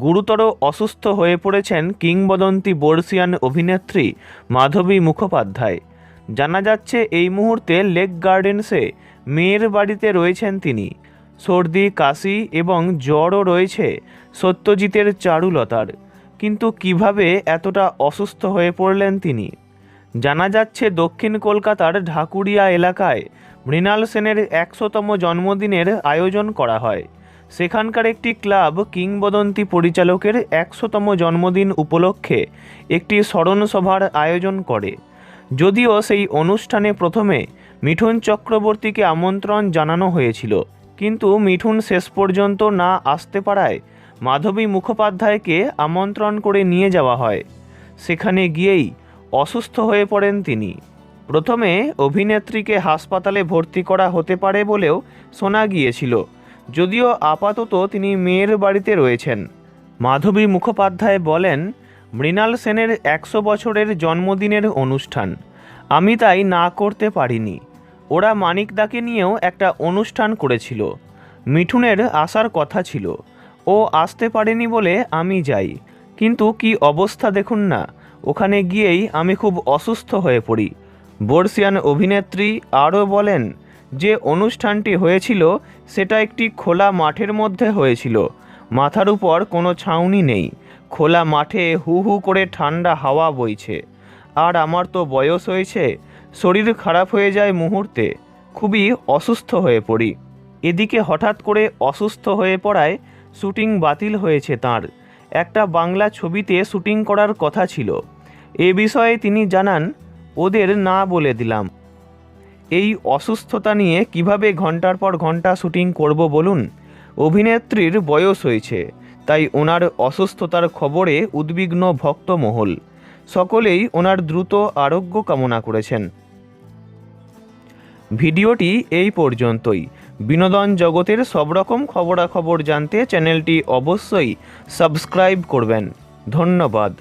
গুরুতর অসুস্থ হয়ে পড়েছেন কিংবদন্তি বর্ষিয়ান অভিনেত্রী মাধবী মুখোপাধ্যায়। জানা যাচ্ছে, এই মুহূর্তে লেক গার্ডেন্সে মেয়ের বাড়িতে রয়েছেন তিনি। সর্দি, কাশি এবং জ্বরও রয়েছে সত্যজিতের চারুলতার। কিন্তু কীভাবে এতটা অসুস্থ হয়ে পড়লেন তিনি? জানা যাচ্ছে, দক্ষিণ কলকাতার ঢাকুরিয়া এলাকায় মৃণাল সেনের একশোতম জন্মদিনের আয়োজন করা হয়। সেখানকার একটি ক্লাব কিংবদন্তি পরিচালকের একশোতম জন্মদিন উপলক্ষে একটি স্মরণসভার আয়োজন করে। যদিও সেই অনুষ্ঠানে প্রথমে মিঠুন চক্রবর্তীকে আমন্ত্রণ জানানো হয়েছিল, কিন্তু মিঠুন শেষ পর্যন্ত না আসতে পারায় মাধবী মুখোপাধ্যায়কে আমন্ত্রণ করে নিয়ে যাওয়া হয়। সেখানে গিয়েই অসুস্থ হয়ে পড়েন তিনি। প্রথমে অভিনেত্রীকে হাসপাতালে ভর্তি করা হতে পারে বলেও শোনা গিয়েছিল। যদিও আপাতত তিনি মেয়ের বাড়িতে রয়েছেন। মাধবী মুখোপাধ্যায় বলেন, মৃণাল সেনের একশো বছরের জন্মদিনের অনুষ্ঠান। আমি তাই না করতে পারিনি। ওরা মানিকদাকে নিয়েও একটা অনুষ্ঠান করেছিল। মিঠুনের আসার কথা ছিল। ও আসতে পারেনি বলে আমি যাই। কিন্তু কি অবস্থা দেখুন না, ওখানে গিয়েই আমি খুব অসুস্থ হয়ে পড়ি। বর্ষিয়ান অভিনেত্রী আরও বলেন যে অনুষ্ঠানটি হয়েছিল সেটা একটি খোলা মাঠের মধ্যে হয়েছিল। মাথার উপর কোনো ছাউনি নেই। খোলা মাঠে হু হু করে ঠান্ডা হাওয়া বইছে। আর আমার তো বয়স হয়েছে, শরীর খারাপ হয়ে যায় মুহূর্তে। খুবই অসুস্থ হয়ে পড়ি। এদিকে হঠাৎ করে অসুস্থ হয়ে পড়ায় শুটিং বাতিল হয়েছে তার। একটা বাংলা ছবিতে শুটিং করার কথা ছিল। এ বিষয়ে তিনি জানান, ওদের না বলে দিলাম। এই অসুস্থতা নিয়ে কীভাবে ঘণ্টার পর ঘণ্টা শুটিং করব বলুন? অভিনেত্রীর বয়স হয়েছে, তাই ওনার অসুস্থতার খবরে উদ্বিগ্ন ভক্তমহল সকলেই ওনার দ্রুত আরোগ্য কামনা করেছেন। ভিডিওটি এই পর্যন্তই। বিনোদন জগতের সব রকম খবরাখবর জানতে চ্যানেলটি অবশ্যই সাবস্ক্রাইব করবেন। ধন্যবাদ।